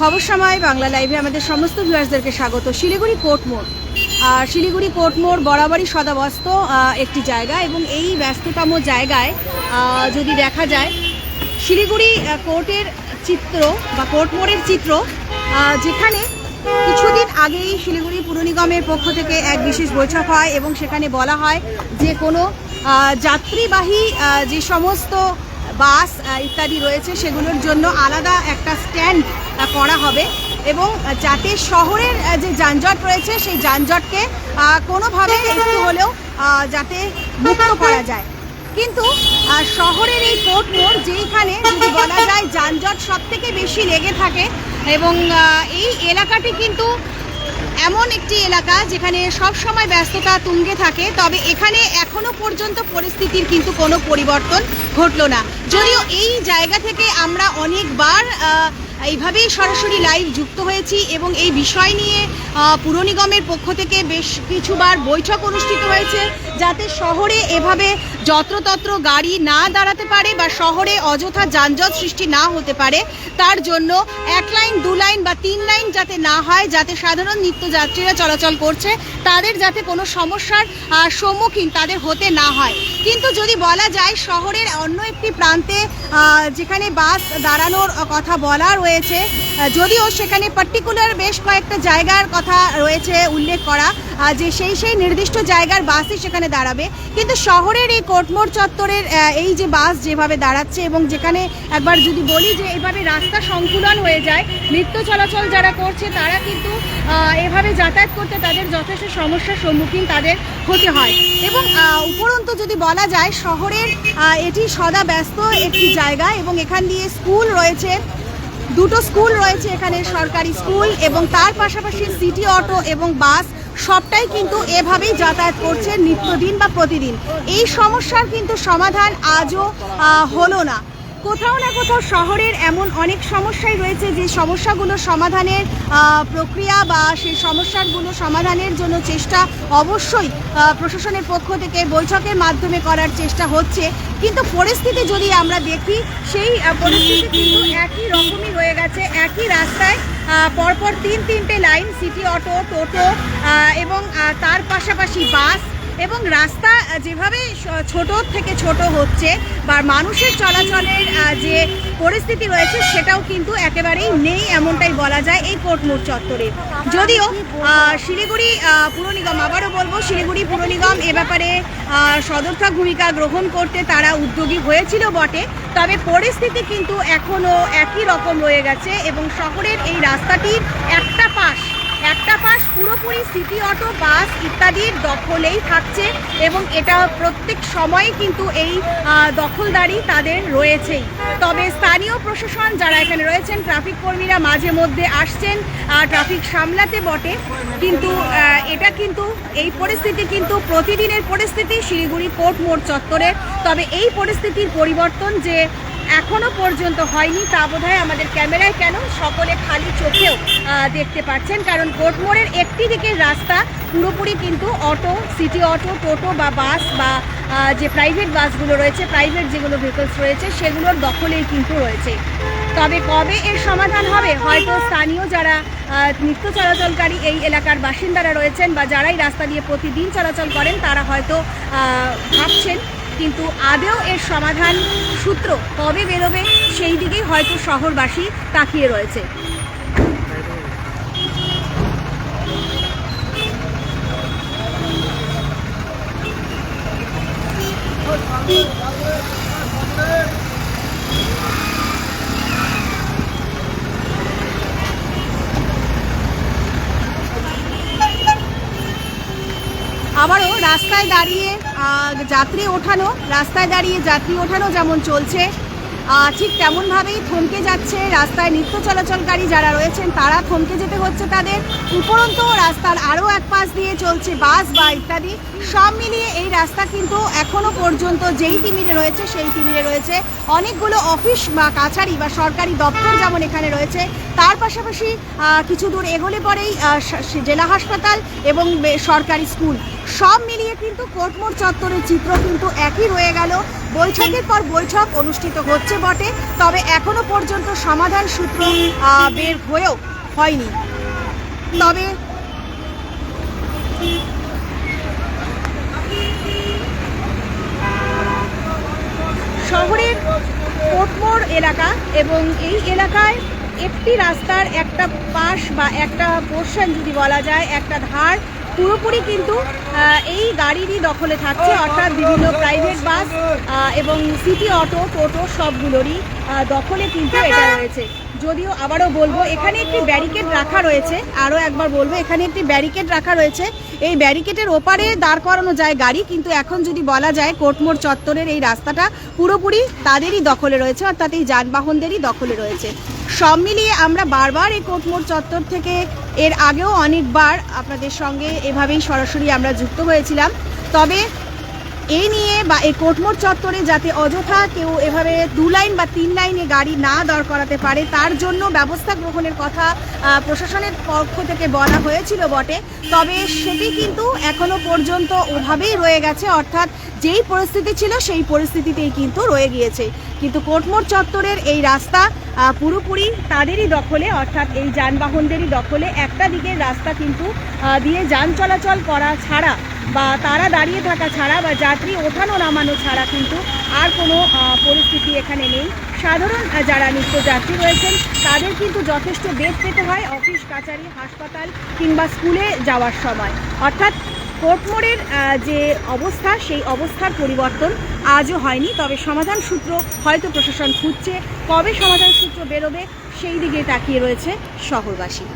খবর সময়, বাংলা লাইভে আমাদের সমস্ত ভিউয়ার্সদেরকে স্বাগত। শিলিগুড়ি কোর্ট মোড়। আর শিলিগুড়ি কোর্ট মোড় বরাবরই সদাবস্ত একটি জায়গা এবং এই ব্যস্ততম জায়গায় যদি দেখা যায়, শিলিগুড়ি কোর্টের চিত্র বা কোর্ট মোড়ের চিত্র যেখানে কিছুদিন আগেই শিলিগুড়ি পুর নিগমের পক্ষ থেকে এক বিশেষ বৈঠক হয় এবং সেখানে বলা হয় যে কোনো যাত্রীবাহী যে সমস্ত বাস ইত্যাদি রয়েছে, সেগুলোর জন্য আলাদা একটা স্ট্যান্ড করা হবে। এবং যাতে শহরের যে যানজট রয়েছে, সেই যানজটকে কোনোভাবে একটু হলেও যাতে মুক্ত করা যায়। কিন্তু শহরের এই কোর্ট মোড় যেইখানে যদি বলা যায় যানজট সব থেকে বেশি লেগে থাকে, এবং এই এলাকাটি কিন্তু এমন একটি এলাকা যেখানে সব সময় ব্যস্ততা তুঙ্গে থাকে, তবে এখানে এখনও পর্যন্ত পরিস্থিতির কিন্তু কোনো পরিবর্তন ঘটলো না। যদিও এই জায়গা থেকে আমরা অনেকবার এইভাবেই সরাসরি লাইভ যুক্ত হয়েছি এবং এই বিষয় নিয়ে পুর নিগমের পক্ষ থেকে বেশ কিছুবার বৈঠক অনুষ্ঠিত হয়েছে যাতে শহরে এভাবে যত্রতত্র গাড়ি না দাঁড়াতে পারে বা শহরে অযথা যানজট সৃষ্টি না হতে পারে। তার জন্য এক লাইন, দু লাইন বা তিন লাইন যাতে না হয়, যাতে সাধারণ নিত্যযাত্রীরা চলাচল করছে, তাদের যাতে কোনো সমস্যার সম্মুখীন তাদের হতে না হয়। কিন্তু যদি বলা যায়, শহরের অন্য একটি প্রান্তে যেখানে বাস দাঁড়ানোর কথা বলা রয়েছে আহ, যদিও সেখানে পার্টিকুলার বেশ কয়েকটা জায়গার কথা রয়েছে উল্লেখ করা যে সেই সেই নির্দিষ্ট জায়গার বাসই সেখানে দাঁড়াবে। কিন্তু শহরের এই কোটমোড় চত্বরের এই যে বাস যেভাবে দাঁড়াচ্ছে এবং যেখানে একবার যদি বলি যে এভাবে রাস্তা সংকুলন হয়ে যায় নিত্য চলাচল যারা করছে তারা কিন্তু এভাবে যাতায়াত করতে তাদের যথেষ্ট সমস্যার সম্মুখীন তাদের হতে হয়। এবং উপরন্তু যদি বলা যায় শহরের এটি সদা ব্যস্ত একটি জায়গা এবং এখান দিয়ে স্কুল রয়েছে দুটো স্কুল রয়েছে এখানে, সরকারি স্কুল এবং তার পাশাপাশি সিটি অটো এবং বাস, সবটাই কিন্তু এভাবেই যাতায়াত করছে নিত্যদিন বা প্রতিদিন। এই সমস্যার কিন্তু সমাধান আজও হলো না। কোথাও না কোথাও শহরের এমন অনেক সমস্যাই রয়েছে যে সমস্যাগুলো সমাধানের প্রক্রিয়া বা সেই সমস্যাগুলো সমাধানের জন্য চেষ্টা অবশ্যই প্রশাসনের পক্ষ থেকে বৈঠকের মাধ্যমে করার চেষ্টা হচ্ছে। কিন্তু পরিস্থিতি যদি আমরা দেখি, সেই পরিস্থিতি কিন্তু একই রকমই রয়ে গেছে, একই রাস্তায় পরপর তিন তিনটে লাইন, সিটি অটো, টোটো এবং তার পাশাপাশি বাস এবং রাস্তা যেভাবে ছোট থেকে ছোট হচ্ছে বা মানুষের চলাচলের যে পরিস্থিতি রয়েছে সেটাও কিন্তু একেবারেই নেই এমনটাই বলা যায় এই কোর্টমোড় চত্বরে। যদিও শিলিগুড়ি পুর নিগম, আবারও বলব শিলিগুড়ি পুর নিগম এ ব্যাপারে সদর্থক ভূমিকা গ্রহণ করতে তারা উদ্যোগী হয়েছিল বটে, তবে পরিস্থিতি কিন্তু এখনও একই রকম রয়ে গেছে এবং শহরের এই রাস্তাটির একটা একটা পাশ পুরোপুরি সিটি অটো, বাস ইত্যাদির দখলেই থাকছে এবং এটা প্রত্যেক সময়ে কিন্তু এই দখলদারি তাদের রয়েছেই। তবে স্থানীয় প্রশাসন যারা এখানে রয়েছেন, ট্রাফিক কর্মীরা মাঝে মধ্যে আসছেন ট্রাফিক সামলাতে বটে। কিন্তু এটা কিন্তু, এই পরিস্থিতি কিন্তু প্রতিদিনের পরিস্থিতি, শিলিগুড়ি কোর্ট মোড় চত্বরে। তবে এই পরিস্থিতির পরিবর্তন যে এখনও পর্যন্ত হয়নি, তা বোধহয় আমাদের ক্যামেরায় কেন? সকলে খালি চোখেও দেখতে পাচ্ছেন। কারণ কোটমোড়ের একটি দিকের রাস্তা পুরোপুরি কিন্তু অটো, সিটি অটো, টোটো বা বাস বা যে প্রাইভেট বাসগুলো রয়েছে, প্রাইভেট যেগুলো ভেহিকলস রয়েছে, সেগুলোর দখলেই কিন্তু রয়েছে। তবে কবে এর সমাধান হবে? হয়তো স্থানীয় যারা নিত্য চলাচলকারী এই এলাকার বাসিন্দারা রয়েছেন বা যারাই রাস্তা দিয়ে প্রতিদিন চলাচল করেন, তারা হয়তো ভাবছেন কিন্তু আদেও এর সমাধান সূত্র কবে বেরোবে সেই দিকেই হয়তো শহরবাসী তাকিয়ে রয়েছে। আবারও রাস্তায় দাঁড়িয়ে যাত্রী ওঠানো রাস্তায় দাঁড়িয়ে যাত্রী ওঠানো যেমন চলছে ঠিক তেমনভাবেই থমকে যাচ্ছে রাস্তায় নিত্য চলাচলকারী যারা রয়েছেন, তারা থমকে যেতে হচ্ছে তাদের। উপরন্তু রাস্তার আরও এক পাশ দিয়ে চলছে বাস, বা ইত্যাদি। সব মিলিয়ে এই রাস্তা কিন্তু এখনও পর্যন্ত যেই তিমিরে রয়েছে, সেই তিমিরে রয়েছে। অনেকগুলো অফিস বা কাছারি বা সরকারি দপ্তর যেমন এখানে রয়েছে, তার পাশাপাশি কিছু দূর এগোলে পরেই জেলা হাসপাতাল এবং সরকারি স্কুল। সব মিলিয়ে কিন্তু কোটমোড় চত্বরের চিত্র কিন্তু একই রয়ে গেল। বৈঠকের পর বৈঠক অনুষ্ঠিত হচ্ছে বটে, তবে এখনও পর্যন্ত সমাধান সূত্র বের হয়েও হয়নি। তবে শহরের কোটমোড় এলাকা এবং এই এলাকায় একটি রাস্তার একটা পাশ বা একটা পোর্শন যদি বলা যায়, একটা ধার পুরোপুরি কিন্তু এই গাড়িরই দখলে থাকছে অর্থাৎ বিভিন্ন প্রাইভেট বাস এবং সিটি অটো টোটো সবগুলোরই দখলে কিন্তু এটা রয়েছে। যদিও আবারও বলব, এখানে একটি ব্যারিকেড রাখা রয়েছে। আরও একবার বলব, এখানে একটি ব্যারিকেড রাখা রয়েছে। এই ব্যারিকেডের ওপারে দাঁড় করানো যায় গাড়ি, কিন্তু এখন যদি বলা যায় কোটমোড় চত্বরের এই রাস্তাটা পুরোপুরি তাদেরই দখলে রয়েছে, অর্থাৎ এই যানবাহনদেরই দখলে রয়েছে। সব মিলিয়ে আমরা বারবার এই কোটমোড় চত্বর থেকে এর আগেও অনেকবার আপনাদের সঙ্গে এভাবেই সরাসরি আমরা যুক্ত হয়েছিলাম। তবে এই নিয়ে বা এই কোটমোট চত্বরে যাতে অযথা কেউ এভাবে দু লাইন বা তিন লাইনে গাড়ি না দর করাতে পারে, তার জন্য ব্যবস্থা গ্রহণের কথা প্রশাসনের পক্ষ থেকে বলা হয়েছিল বটে। তবে সেটি কিন্তু এখনও পর্যন্ত ওভাবেই রয়ে গেছে, অর্থাৎ যেই পরিস্থিতি ছিল সেই পরিস্থিতিতেই কিন্তু রয়ে গিয়েছে। কিন্তু কোটমোড় চত্বরের এই রাস্তা পুরোপুরি তাদেরই দখলে, অর্থাৎ এই যানবাহনদেরই দখলে। একটা দিকের রাস্তা কিন্তু দিয়ে যান চলাচল করা ছাড়া বা তারা দাঁড়িয়ে থাকা ছাড়া বা যাত্রী ওঠানো নামানো ছাড়া কিন্তু আর কোনো পরিস্থিতি এখানে নেই। সাধারণ যারা নিত্যযাত্রী রয়েছেন, তাদের কিন্তু যথেষ্ট বেগ পেতে হয় অফিস, কাচারি, হাসপাতাল কিংবা স্কুলে যাওয়ার সময়। অর্থাৎ কোর্টমোড়ের যে অবস্থা, সেই অবস্থার পরিবর্তন আজও হয়নি। তবে সমাধান সূত্র হয়তো প্রশাসন খুঁজছে। কবে সমাধান সূত্র বেরোবে, সেই দিকে তাকিয়ে রয়েছে শহরবাসী।